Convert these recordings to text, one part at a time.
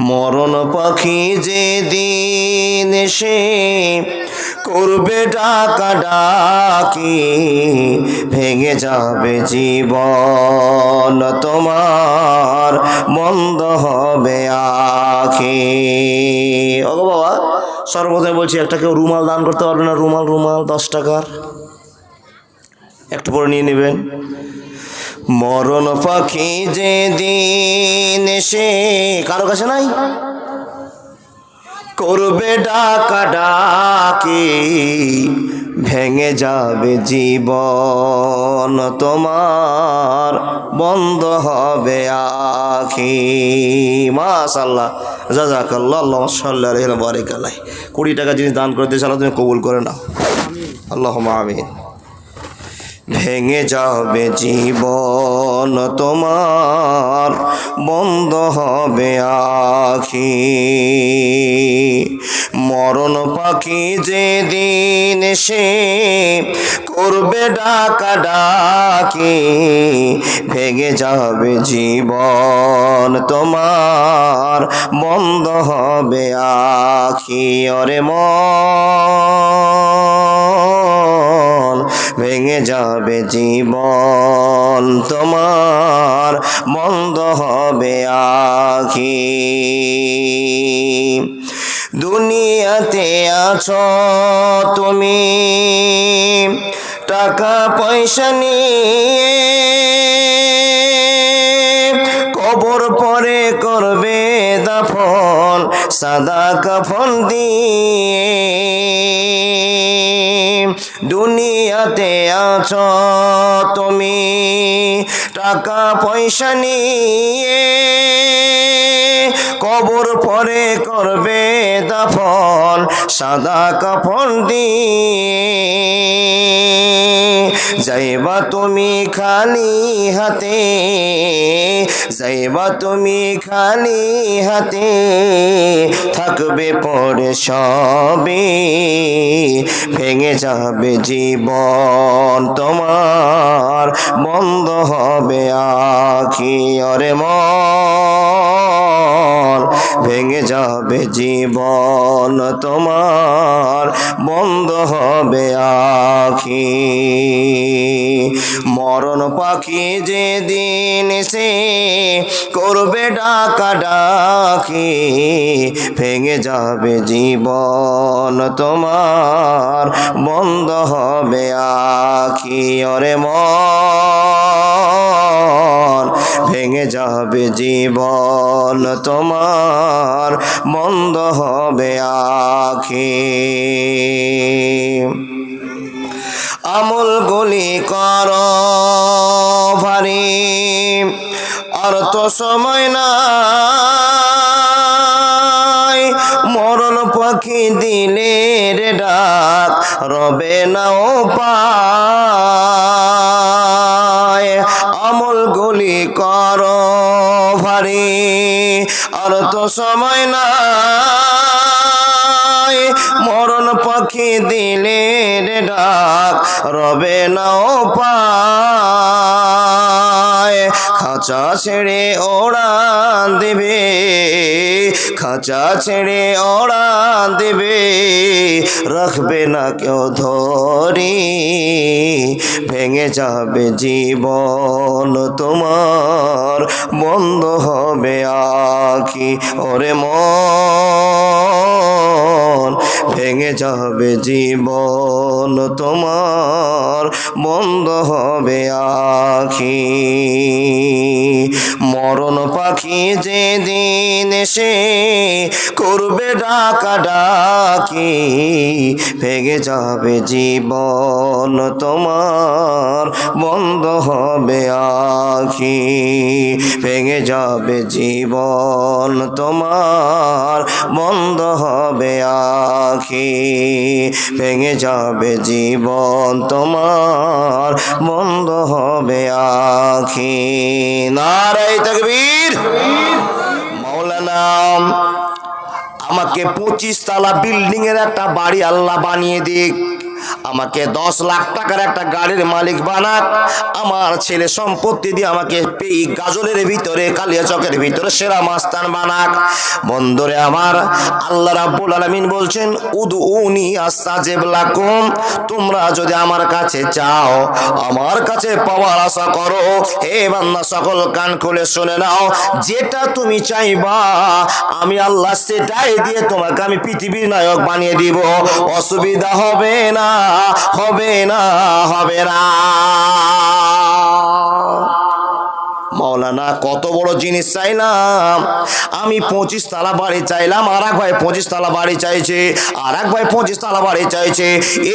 মরণ পাখি যে দিন সে করবে ডাকা ডাকি, ভেঙে যাবে জীবন, তোমার বন্ধ হবে আখি। ওগো বাবা, সর্বদাই বলছি, একটা কেউ রুমাল দান করতে পারবে না, রুমাল রুমাল, দশ টাকার। একটু পরে নিয়ে নেবেন। মরণ পাখি যে দিন সে কারও কাছে নাই? করবে ডাকা ডাকি, ভেঙে যাবে জীবন তোমার, বন্ধ হবে আখি। মাশাল্লাহ জাজাকাল্লাহ আল্লাহ সাল্লাহ আলাইহি বারিক আলাই কুড়ি টাকা জিনিস দান করে দিয়েছে, আল্লাহ তুমি কবুল করে নাও। আল্লাহ আমিন। ভেঙে যাবে জীবন তোমার, বন্ধ হবে আখি। মরণ পাখি যে দিন সে করবে ডাকা ডাকি, ভেঙে যাবে জীবন তোমার, বন্ধ হবে আখি। অরে মন ভেঙে যাবে জীবন তোমার, বন্ধ হবে আখি দুনিয়াতে আছো তুমি, টাকা পয়সা নিয়ে কবর পরে করবে দাফন, সাদা কাফন দিয়ে। দুনিয়াতে আছো তুমি টাকা পয়সা নিয়ে কবর পরে করবে দাফন, সাদা কাফন দিয়ে। যাইবা তুমি খালি হাতে, যাইবা তুমি খালি হাতে, থাকবে পরে সবে, ভেঙে যাবে জীবন তোমার বন্ধ হবে আখি অরে মন। ভেঙে যাবে জীবন তোমার, বন্ধ হবে আখি। মরণ পাখি যে দিন সে করবে ডাকা ডাকি, ভেঙে যাবে জীবন তোমার, বন্ধ হবে আখি। অরে মন, ভেঙে যাবে জীবন তোমার। বন্ধ হবে আখি আমল গুলি কর ভারী, আর তো সময় নাই। মরণ পাখি দিলে রে ডাক, রবে না ও পায় সময় নাই। মরণ পাখি দিলে রে ডাক, রবে নাও পায় খাঁচা ছেড়ে ওড়ান দেবে, খাঁচা ছেড়ে ওড়ান দেবে। রাখবে না কেউ ধরি ভেঙে যাবে জীবন তোমার, বন্ধ হবে আখি, ওরে মন। ভেঙে যাবে জীবন তোমার, বন্ধ হবে আখি। মরণ পাখি যে দিন সে করবে ডাকা ডাকি ভেঙে যাবে জীবন তোমার, বন্ধ হবে আখি। ভেঙে যাবে জীবন তোমার, বন্ধ হবে আখি। ভেঙে যাবে জীবন তোমার, বন্ধ হবে আখি। নারাই তকবীর। মাওলানা আমাকে পঁচিশ তালা বিল্ডিং এর একটা বাড়ি আল্লাহ বানিয়ে দিক। আমাকে দশ লাখ টাকার একটা গাড়ির মালিক বানাক আমার ছেলে সম্পত্তি দিয়ে আমাকে এই গাজলের ভিতরে, কালিয়া চকের ভিতরে সেরা মাস্তান বানাক। বন্ধুরে আমার, আল্লাহ রাব্বুল আলামিন বলছেন, উদউনি আস্তাজিব লাকুম। তোমরা যদি আমার কাছে চাও, আমার কাছে পাওয়ার আশা করো। হে বান্দা, সকল কান খুলে শুনে নাও। যেটা তুমি চাইবা, আমি আল্লাহ সেটাই দিয়ে তোমাকে আমি পৃথিবীর নায়ক বানিয়ে দিব। অসুবিধা হবে না। হবে না হবে না। মাওলানা, কত বড় জিনিস চাইলাম। আমি পঁচিশ তালা বাড়ি চাইলাম আর এক ভাই পঁচিশ তালা বাড়ি চাইছে আর এক ভাই পঁচিশ তালা বাড়ি চাইছে।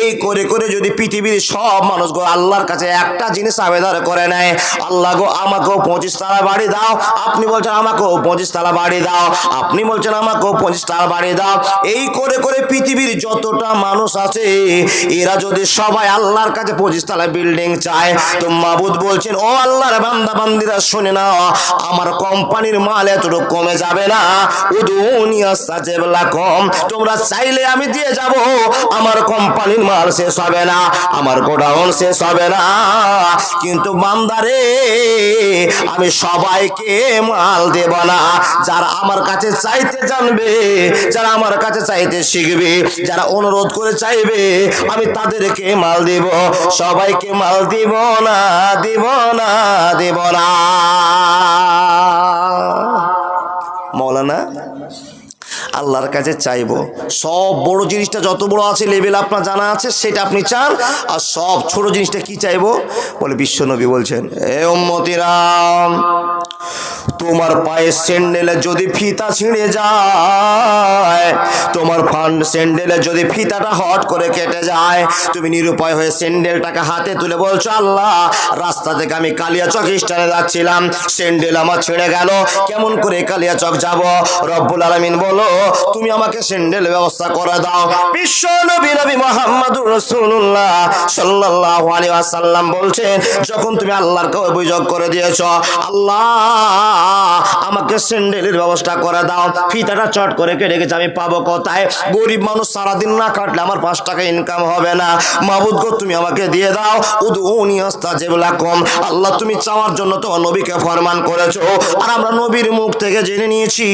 এই করে করে যদি পৃথিবীর সব মানুষগুলো আল্লাহর কাছে একটা জিনিস আবেদন করে নেয়, আল্লাহ গো আমাকেও পঁচিশ তালা বাড়ি দাও। আপনি বলছেন আমাকেও পঁচিশ তালা বাড়ি দাও, আপনি বলছেন আমাকেও পঁচিশ তালা বাড়ি দাও। এই করে করে পৃথিবীর যতটা মানুষ আছে, এরা যদি সবাই আল্লাহর কাছে পঁচিশ তালা বিল্ডিং চায়, তো মাবুদ বলছেন, ও আল্লাহর বান্দা বান্দিরা শুনে না, আমার কোম্পানির মাল এতটুকু কমে যাবে না। কম তোমরা চাইলে আমি দিয়ে যাব। আমার কোম্পানির মাল শেষ হবে না, আমার গোডাউন শেষ হবে না। কিন্তু বান্দারে আমি সবাইকে মাল দেব না। যারা আমার কাছে চাইতে জানবে, যারা আমার কাছে চাইতে শিখবে, যারা অনুরোধ করে চাইবে, আমি তাদেরকে মাল দিব। সবাইকে মাল দিব না দিব না দিব না। মৌলানা আল্লাহর কাছে চাইব। সব বড় জিনিসটা যত বড় আছে লেভেল আপনার জানা আছে, সেটা আপনি চান। আর সব ছোট জিনিসটা কি চাইব? বলে বিশ্বনবী বলছেন, এ উম্মতিরাম তোমার পায়ের স্যান্ডেলে যদি ফিতা ছিঁড়ে যায়, তোমার ফান্ড স্যান্ডেলে যদি ফিতাটা হট করে কেটে যায়, তুমি নিরুপায় হয়ে স্যান্ডেলটাকে হাতে তুলে বলছো, আল্লাহ, রাস্তা থেকে আমি কালিয়াচক স্টানে যাচ্ছিলাম স্যান্ডেল আমার ছেড়ে গেল, কেমন করে কালিয়াচক যাব? রব্বুল আলামিন বলো তুমি আমাকে স্যান্ডেল ব্যবস্থা করে দাও। বিশ্ব নবী নবী মোহাম্মদুর রাসূলুল্লাহ সাল্লাল্লাহু আলাইহি ওয়াসাল্লাম বলছেন যখন তুমি আল্লাহরকে অভিযোগ করে দিয়েছ, আল্লাহ আমাকে স্যান্ডেলের ব্যবস্থা করে দাও। ফিতাটা চট করে কেটে গেছে, আমি পাবো কোথায়? গরিব মানুষ সারাদিন না কাটলে আমার পাঁচ টাকা ইনকাম হবে না। মাবুদ গো, তুমি আমাকে দিয়ে দাও। উদউনি আস্তাজিবলা কম আল্লাহ, তুমি চাওয়ার জন্য তো নবীকে ফরমান করেছ। আর আমরা নবীর মুখ থেকে জেনে নিয়েছি,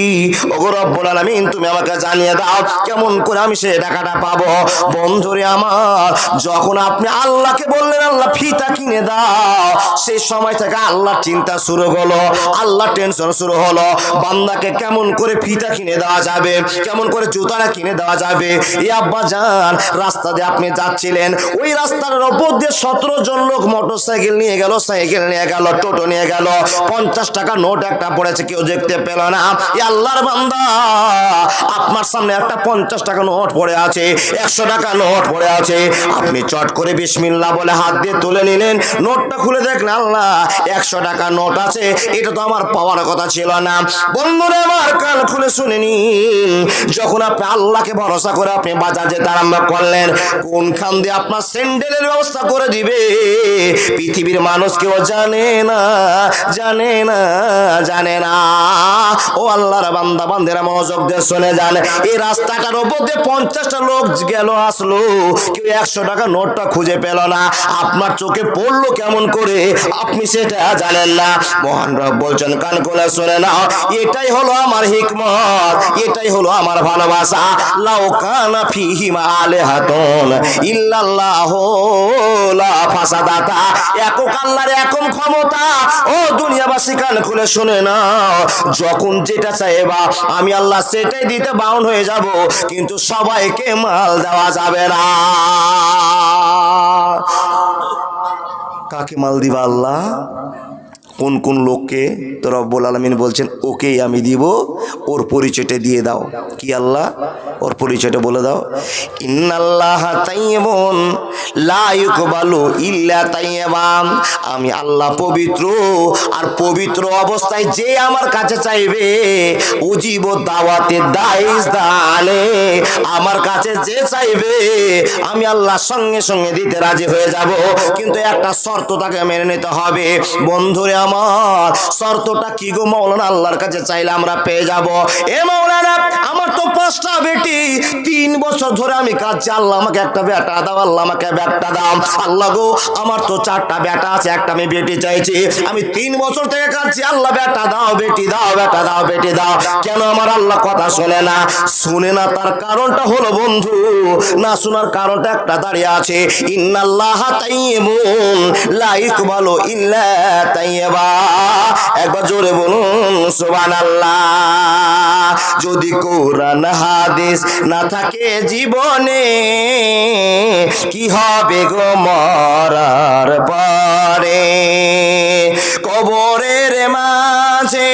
ওগো রব্বুল আলামিন তুমি আমাকে জানিয়ে দাও কেমন করে আমি সেই টাকাটা পাবো। বন্ধুরে আমার, যখন আপনি আল্লাহকে বললেন, আল্লাহ ফিতা কিনে দাও। সেই সময় থেকে আল্লাহ চিন্তা শুরু হলো আল্লাহ টেনশন শুরু হলো। বান্দাকে কেমন করে ফিতা কিনে দেওয়া যাবে, কেমন করে জুতাটা কিনে দেওয়া যাবে? এ আব্বা যান রাস্তা দিয়ে আপনি যাচ্ছিলেন, ওই রাস্তার ওপর দিয়ে সতেরো জন লোক মোটর সাইকেল নিয়ে গেল, সাইকেল নিয়ে গেল, টোটো নিয়ে গেল। পঞ্চাশ টাকা নোট একটা পড়েছে, কেউ দেখতে পেল না। এ আল্লাহর বান্দা আপনার সামনে একটা পঞ্চাশ টাকা নোট পড়ে আছে, একশো টাকা নোট পড়ে আছে। আপনি চট করে বিসমিল্লা বলে হাত দিয়ে তুলে নিলেন। নোটটা খুলে দেখলেন, আল্লাহ, একশো টাকা নোট আছে। এটা তো আমার পাওয়ার কথা ছিল না। বন্ধুরা, আমার কান খুলে শুনে নিন। যখন আপনি আল্লাহকে ভরসা করে আপনি বাজার যেতে আরম্ভ করলেন কোনখান দিয়ে আপনার স্যান্ডেলের ব্যবস্থা করে দিবে? পৃথিবীর মানুষ কেউ জানে না জানে না জানে না। ও আল্লাহর বান্দা, বান্দেরা মনোযোগ দিয়ে শুনে যান। এই রাস্তাটার ওপর পঞ্চাশটা লোক গেল, আসলো। কেউ একশো টাকা নোটটা খুঁজে পেল না। আপনার চোখে পড়ল কেমন করে? আপনি সেটা জানেন না। মহান রব বলছেন, কান কোলে শুনে না এটাই হলো আমার হিকমত, এটাই হলো আমার ভালোবাসা। লাউ কানা ফিহি আলেহাতুন ইল্লাল্লাহ লা ফাসাদাতা, একক আল্লাহর একম ক্ষমতা। ও দুনিয়াবাসী, কান খুলে শুনে না যখন যেটা চাইবা, আমি আল্লাহ সেটাই দিতে বাউন হয়ে যাব, কিন্তু সবাইকে মাল দেওয়া যাবে না। কাকে মাল দিবা আল্লাহ? কোন কোন লোককে তো রব্বুল আলমিন বলছেন, ওকেই আমি দিব, ওর পরিচয়টা দিয়ে দাও। কি আল্লাহ? ওর পরিচয়টা বলে দাও। ইন্নাল্লাহ তাইয়্যিবুন, লা ইউকবালু ইল্লা তাইয়্যিবাম আমি আল্লাহ পবিত্র, আর পবিত্র অবস্থায় যে আমার কাছে চাইবে, উজিব দাওয়াতে দাইস দানে আমার কাছে যে চাইবে, আমি আল্লাহ সঙ্গে সঙ্গে দিতে রাজি হয়ে যাব। কিন্তু একটা শর্ত তাকে মেনে নিতে হবে। বন্ধুরে আমার শর্তটা কি গো মৌলানা? আল্লাহর কাছে চাইলে আমরা পেয়ে যাব। এ মৌলানা, আমার তো পাঁচটা বেটি। তিন বছর ধরে আমি কাঁদছি। আল্লাহ আমাকে একটা বেটা দাও, আল্লাহ আমাকে বেটা দাও। আল্লাহ গো, আমার তো চারটা বেটা আছে, একটা আমি বেটি চাইছি। আমি তিন বছর থেকে কাঁদছি। আল্লাহ বেটা দাও, বেটি দাও, বেটা দাও, বেটি দাও। কেন আমার আল্লাহ কথা শোনে না? শুনে না তার কারণটা হলো বন্ধু, না শোনার কারণটা একটা দাঁড়িয়ে আছে। ইন্নাল্লাহ তাইয়্যিবুন, লা ইকবালু ইল্লা তাইয়্যিবা একবার জোরে বলুন, সুবহানাল্লাহ। যদি কোরআন, হাদিস না থাকে জীবনে, কি হবে গো মরার পরে? কবরের মাঝে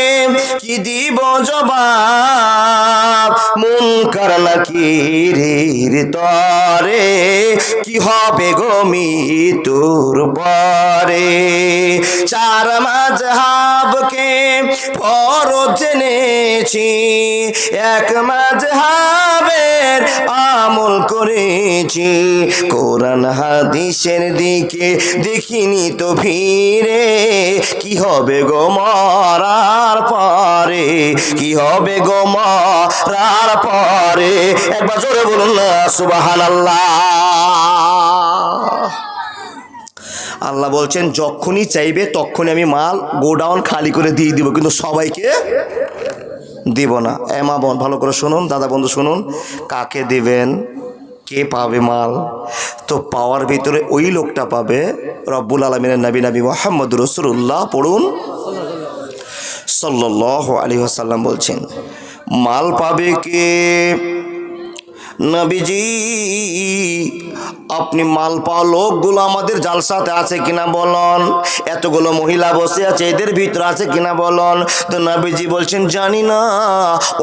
কি দিব জবাব? মুনকার নাকির তরে? কি হবে গো মৃত্যুর পরে? চার মাঝহাবকে ফরজ জেনেছি এক মাঝহাবের আমল করেছি। কোরআন হাদিসের দিকে দেখিনি তো ভিড়ে কি হবে গো মরার পরে? কি হবে গো মরার পরে। একবার জোরে বলুন না সুবাহান আল্লাহ বলছেন, যখনই চাইবে তখনই আমি মাল গোডাউন খালি করে দিয়ে দিব, কিন্তু সবাইকে দিব না। এমা বোন, ভালো করে শুনুন, দাদা বন্ধু শুনুন। কাকে দিবেন? কে পাবে মাল? তো পাওয়ার ভিতরে ওই লোকটা পাবে। রব্বুল আলমিনের নবী নবী মোহাম্মদ রসুল্লাহ পড়ুন। সাল্লাহ আলী আসাল্লাম বলছেন মাল পাবে কে? নবীজি আপনি মাল পাওয়া লোকগুলো আমাদের জালসাতে আছে কিনা বলন। এতগুলো মহিলা বসে আছে, এদের ভিতরে আছে কিনা বলন। তো নবীজি বলছেন, জানি না,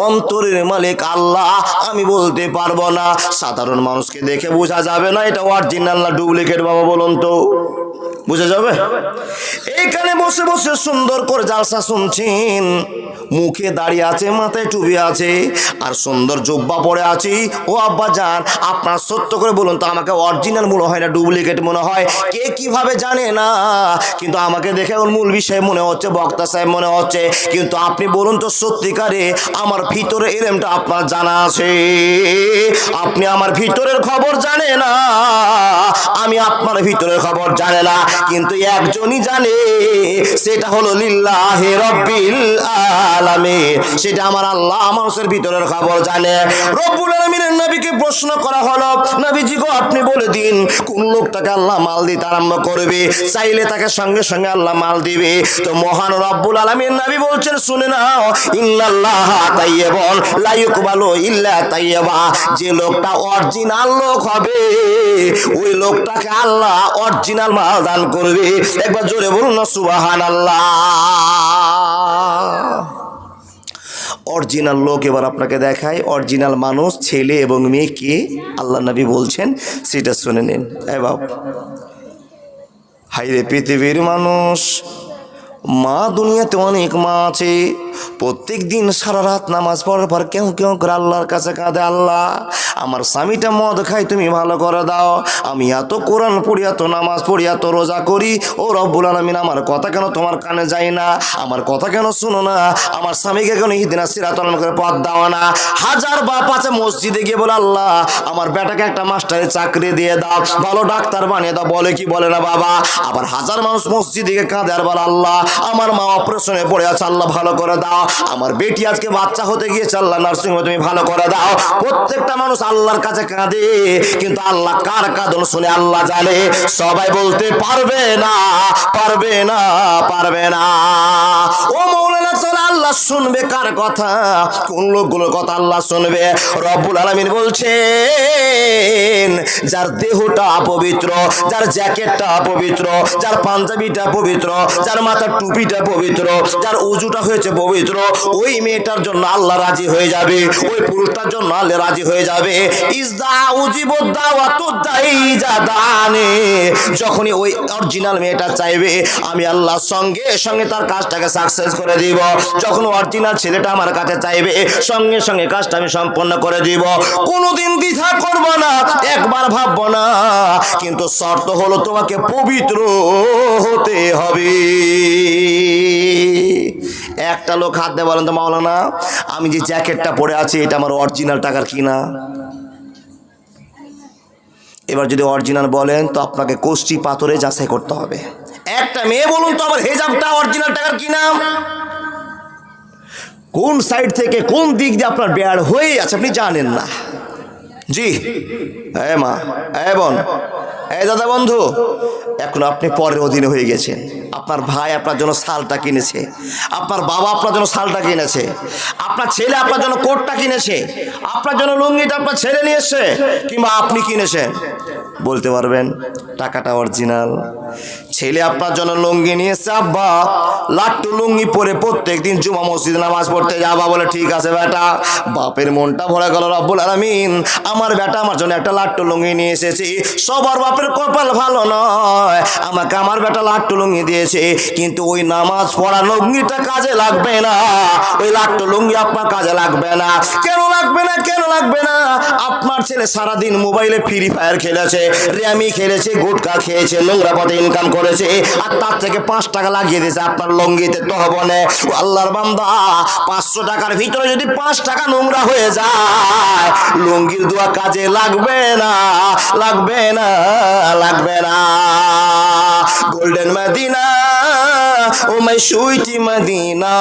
অন্তরের মালিক আল্লাহ, আমি বলতে পারব না। সাধারণ মানুষকে দেখে বোঝা যাবে না, এটা অরিজিনাল না ডুপ্লিকেট বাবা বলুন তো। বুঝা যাবে? এইখানে বসে বসে সুন্দর করে জালসা শুনছেন। মুখে দাঁড়িয়ে আছে, মাথায় টুপি আছে, আর সুন্দর জব্বা পরে আছি। ও আব্বা যান, আপনার সত্য করে বলুন তো আমাকে অরিজিনাল মনে হয় না ডুপ্লিকেট মনে হয়। কে কীভাবে জানে না? কিন্তু আমাকে দেখে ওর মূল বিষয় মনে হচ্ছে, বক্তা সাহেব মনে হচ্ছে। কিন্তু আপনি বলুন তো সত্যিকারে আমার ভিতরে এরমটা আপনার জানা আছে? আপনি আমার ভিতরের খবর জানে না, আমি আপনার ভিতরের খবর জানে না। কিন্তু একজনই জানে, সেটা হলো লিল্লাহে রব্বিল আলামিন। সেটা আমার আল্লাহ মানুষের ভিতরের খবর জানে। রব্বুল আলামিনের নবীকে প্রশ্ন করা হলো, নবীজি গো, আপনি বলে দিন, কোন লোকটাকে আল্লাহ মাল দিতে আরম্ভ করবে? চাইলে তাকে সঙ্গে সঙ্গে আল্লাহ মাল দিবে। তো মহান রব্বুল আলামিন নবী বলছেন, শুনে নাও, ইন্নাল্লাহ তাইয়্যিবুন, লা ইকবালু ইল্লা তাইয়্যিবা। যে লোকটা অরিজিনাল লোক হবে, ওই লোকটাকে আল্লাহ অরিজিনাল মাল দান করবে। একবার জোরে বলুন না, সুবহানাল্লাহ। অরিজিনাল লোক এবার আপনাকে দেখায়। অরিজিনাল মানুষ, ছেলে এবং মেয়ে কে আল্লাহ নবী বলছেন সেটা শুনে নিন। এ বাব হাইরে পৃথিবীর মানুষ, মা দুনিয়াতে অনেক মা আছে। প্রত্যেক দিন সারা রাত নামাজ পড়ার পর কেউ কেউ করে আল্লাহর কাছে কাঁদে, আল্লাহ, আমার স্বামীটা মদ খাই তুমি ভালো করে দাও। আমি এত কোরআন পড়ি, এত নামাজ পড়ি, এত রোজা করি। ও রব্বুল আলমিন, আমার কথা কেন তোমার কানে যায় না? আমার কথা কেন শুনো না? আমার স্বামীকে কেন হিদিনা সিরাতলন করে পথ দাও না? হাজার বাপ আছে মসজিদে গিয়ে বলে, আল্লাহ, আমার বেটাকে একটা মাস্টারের চাকরি দিয়ে দাও। ভালো ডাক্তার বানিয়ে দাও। বলে কি বলে না বাবা? আবার হাজার মানুষ মসজিদে গিয়ে কাঁদে আর বলে, আল্লাহ, আমার মা অপারেশনে পড়ে আছে, আল্লাহ ভালো করে দাও। আমার বেটি আজকে বাচ্চা হতে গিয়েছে, আল্লাহ নার্সিং তুমি ভালো করে দাও। প্রত্যেকটা মানুষ আল্লাহর কাছে কাঁদে, কিন্তু আল্লাহ কার কাঁদন শুনে আল্লাহ জানে? সবাই বলতে পারবে না পারবে না পারবে না। আল্লাহ শুনবে কার কথা? কোন লোকগুলোর কথা আল্লাহ শুনবে? রব্বুল আলমিন বলছেন, যার দেহটা পবিত্র, যার জ্যাকেটটা পবিত্র, যার পাঞ্জাবিটা পবিত্র, যার মাথার টুপিটা পবিত্র, যার উজুটা হয়েছে পবিত্র, ওই মেয়েটার জন্য আল্লাহ রাজি হয়ে যাবে, ওই পুরুষটার জন্য আল্লাহ রাজি হয়ে যাবে। যখনই ওই অরিজিনাল মেয়েটা চাইবে, আমি আল্লাহর সঙ্গে সঙ্গে তার কাজটাকে সাকসেস করে দিব। যখন অরিজিনাল ছেলেটা আমার কাছে চাইবে সঙ্গে সঙ্গে কাজটা আমি সম্পন্ন করে দিব। কোনোদিন দ্বিধা করব না, একবার ভাববো না, কিন্তু শর্ত হলো তোমাকে পবিত্র হতে হবে। একটা লোক হাত দিয়ে বলেন তো, মাওলানা, আমি যে জ্যাকেটটা পরে আছি, এটা আমার অরিজিনাল টাকার কিনা? এবার যদি অরিজিনাল বলেন, তো আপনাকে কোষ্টি পাথরে যাচাই করতে হবে। একটা মেয়ে বলুন তো, আমার হেজাবটা অরিজিনাল টাকার কিনা? কোন সাইড থেকে কোন দিক দিয়ে আপনার বেয়ার হয়ে আছে, আপনি জানেন না। জি। হ্যাঁ মা হ্যাঁ বোন হ্যাঁ দাদা বন্ধু, এখন আপনি পরের অধীনে হয়ে গেছেন। আপনার ভাই আপনার জন্য শালটা কিনেছে। আপনার বাবা আপনার জন্য শালটা কিনেছে। আপনার ছেলে আপনার জন্য কোটটা কিনেছে। আপনার জন্য লুঙ্গিটা আপনার ছেলে নিয়ে এসছে, কিংবা আপনি কিনেছেন। বলতে পারবেন, টাকাটা অরিজিনাল ছেলে আপনার জন্য লুঙ্গি নিয়ে এসছে আব্বা। লাট্টু লুঙ্গি পরে প্রত্যেক দিন জুমা মসজিদে নামাজ পড়তে যাবা বলে, ঠিক আছে বেটা, বাপের মনটা ভরে গেল রব্বুল আলামিন। আমার বেটা আমার জন্য একটা লাট্টু লুঙ্গি নিয়ে এসেছি। সবার বাপের কপাল ভালো নয়। আমাকে আমার বেটা লাট্টু লুঙ্গি দিয়েছে, কিন্তু ওই নামাজ পড়া লুঙ্গিটা কাজে লাগবে না। ওই লাট্টু লুঙ্গি আপনার কাজে লাগবে না। কেন লাগবে না, কেন লাগবে না? আপনার ছেলে সারাদিন মোবাইলে ফ্রি ফায়ার খেলেছে। র্যামি খেলেছে, গুটকা খেয়েছে, নোংরা পথে ইনকাম করেছে, আর তার থেকে পাঁচ টাকা লাগিয়ে দিয়েছে আপনার লঙ্গিতে তহবনে। আল্লাহর বান্দা, পাঁচশো টাকার ভিতরে যদি পাঁচ টাকা নোংরা হয়ে যায়, লুঙ্গির দোয়া কাজে লাগবে না লাগবে না লাগবে না। Golden Medina oh my sweetie Medina.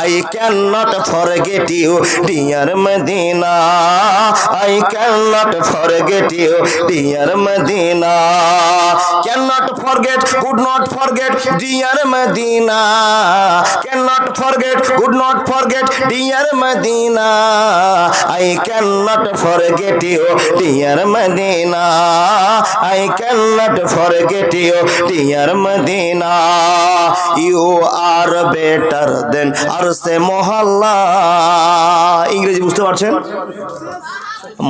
I can not forget you, dear Medina. I can not forget you, dear Medina. Can not forget, could not forget, dear Medina. Can not forget Medina I can not forget you dear Medina I can not forget you dear Medina you are better than আর সে মহল্লা ইংরেজি বুঝতে পারছেন?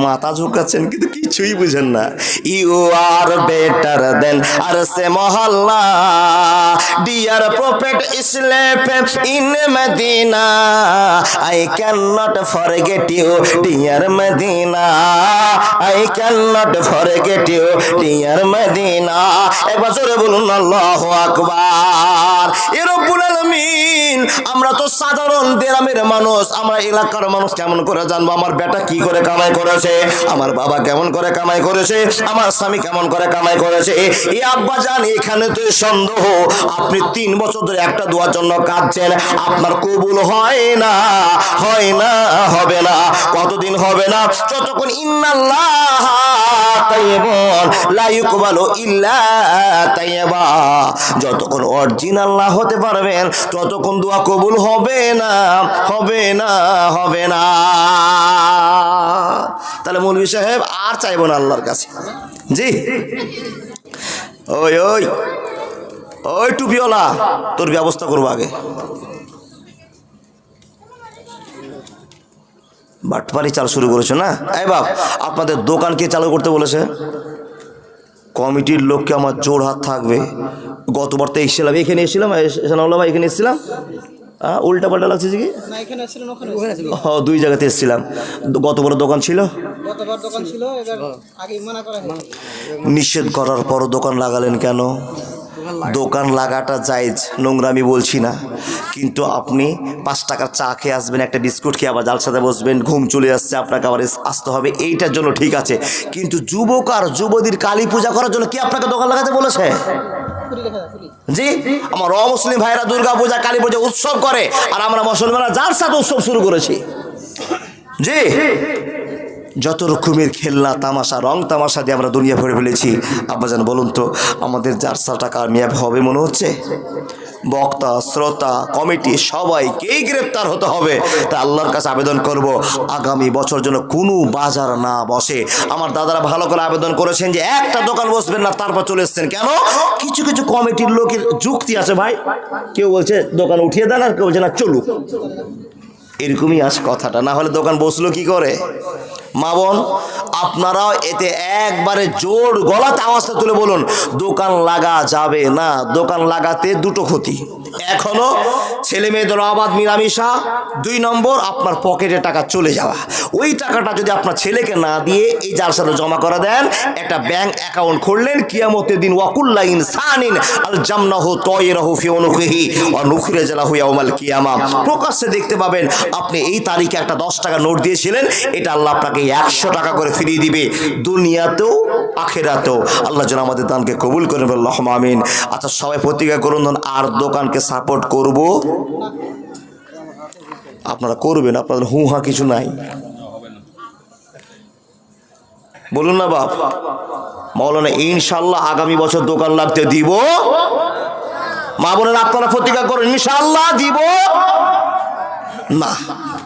মাথা ঝুঁকাচ্ছেন, কিন্তু কিছুই বুঝেন না। ইউ আর বেটার দেন আর সে মহল্লা dear prophet ইসলেফ in Medina I can not forget you dear Medina I can not forget you dear Medina একবার জোরে বলুন, আল্লাহু আকবার। এ রব্বুল আমরা তো সাধারণ গ্রামের মানুষ, আমরা এলাকার মানুষ কেমন করে জানব? আমার বেটা কি করে কামাই করেছে? আমার বাবা কেমন করে কামাই করেছে? আমার স্বামী কেমন করে কামাই করেছে? এই আব্বা জান, এখানে তো সন্দেহ। আপনি তিন বছর ধরে একটা দোয়ার জন্য কাঁদছেন। আপনার কবুল হয় না হয় না, হবে না। কতদিন হবে না? যতক্ষণ ইন্নাল্লাহ তাইয়্যিবুন লা ইউকবালু ইল্লা তাইয়্যিবা যতক্ষণ অরিজিনাল না হতে পারবেন। ততক্ষণ দোয়া কবুল হবে না হবে না হবে না। তাহলে মৌলভী সাহেব আর চাইব না আল্লাহর কাছে। জি। ওই ওই ওই টুপিওয়ালা, তোর ব্যবস্থা করব আগে। বাটপারি চাল শুরু করেছ না? এই বাপ, আপনাদের দোকান কে চালু করতে বলেছে? কমিটির লোককে আমার জোর হাত থাকবে। গতবার তো এসেছিলাম। এখানে এসেছিলাম এসানাউল্লাহ ভাই এখানে এসেছিলাম। হ্যাঁ উল্টা পাল্টা লাগছে যে কি? হ দুই জায়গাতে এসেছিলাম। গত বড় দোকান ছিল? গতবার দোকান ছিল নিষেধ করার পর দোকান লাগালেন কেন? দোকান লাগাটা জায়জ নোংরা আমি বলছি না। কিন্তু আপনি পাঁচ টাকার চা খেয়ে আসবেন, একটা বিস্কুট খেয়ে আবার জাল সাথে বসবেন, ঘুম চলে আসছে, আপনাকে আবার আসতে হবে, এইটার জন্য ঠিক আছে। কিন্তু যুবক আর যুবতীর কালী পূজা করার জন্য কি আপনাকে দোকান লাগাতে বলেছে? জি, আমার অমুসলিম ভাইরা দুর্গা পূজা, কালী পূজা উৎসব করে, আর আমরা মুসলমানরা যার সাথে উৎসব শুরু করেছি। জি। যত রকমের খেলনা, তামাশা, রং তামাশা দিয়ে আমরা দুনিয়া ভরে ফেলেছি। আব্বাজান বলুন তো, আমাদের যার সাথে কামিয়াব হবে মনে হচ্ছে? বক্তা, শ্রোতা, কমিটি, সবাইকেই গ্রেপ্তার হতে হবে। তা আল্লাহর কাছে আবেদন করব, আগামী বছর যেন কোনো বাজার না বসে। আমার দাদারা ভালো করে আবেদন করেছেন যে একটা দোকান বসবেন না, তারপর চলে এসছেন। কেন? কিছু কিছু কমিটির লোকের যুক্তি আছে ভাই। কেউ বলছে, দোকান উঠিয়ে দেন, আর কেউ বলছে, না, চলুক। এরকমই আস কথাটা। না হলে দোকান বসল কি করে? মা বোন আপনারাও এতে একবারে জোর গলাতে আওয়াজটা তুলে বলুন, দোকান লাগা যাবে না, দোকান লাগাতে দুটো ক্ষতি। এক হলো ছেলে মেয়েদের অবাধ মিলামিশা দুই নম্বর আপনার পকেটে টাকা চলে যাওয়া। ওই টাকাটা যদি আপনার ছেলেকে না দিয়ে এই সাথে জমা করে দেন, একটা ব্যাংক অ্যাকাউন্ট খুললেন, কিয়ামতের দিন ওয়াকুল্লা ইনসানিন আল জামনাহু তয়রাহু ফি উনুকিহি ওয়া নুখরিজা লাহু ইয়াউমাল কিয়ামা। প্রকাশ্যে দেখতে পাবেন, আপনি এই তারিখে একটা দশ টাকা নোট দিয়েছিলেন, এটা আল্লাহ আপনাকে একশো টাকা করে ফিরিয়ে দিবে দুনিয়াতেও, আখেরাতেও। আল্লাহ যেন আমাদের দানকে কবুল করেন আল্লাহ আমিন। আচ্ছা সবাই প্রতিজ্ঞা করুন, আর দোকানকে সাপোর্ট করব। আপনারা করবেন, আপনাদের হু হা কিছু নাই। বলুন না বাপ মৌলানা ইনশাল্লাহ আগামী বছর দোকান লাগতে দিব। মা বোনের, আপনারা প্রতিজ্ঞা করেন ইনশাল্লাহ দিব। না।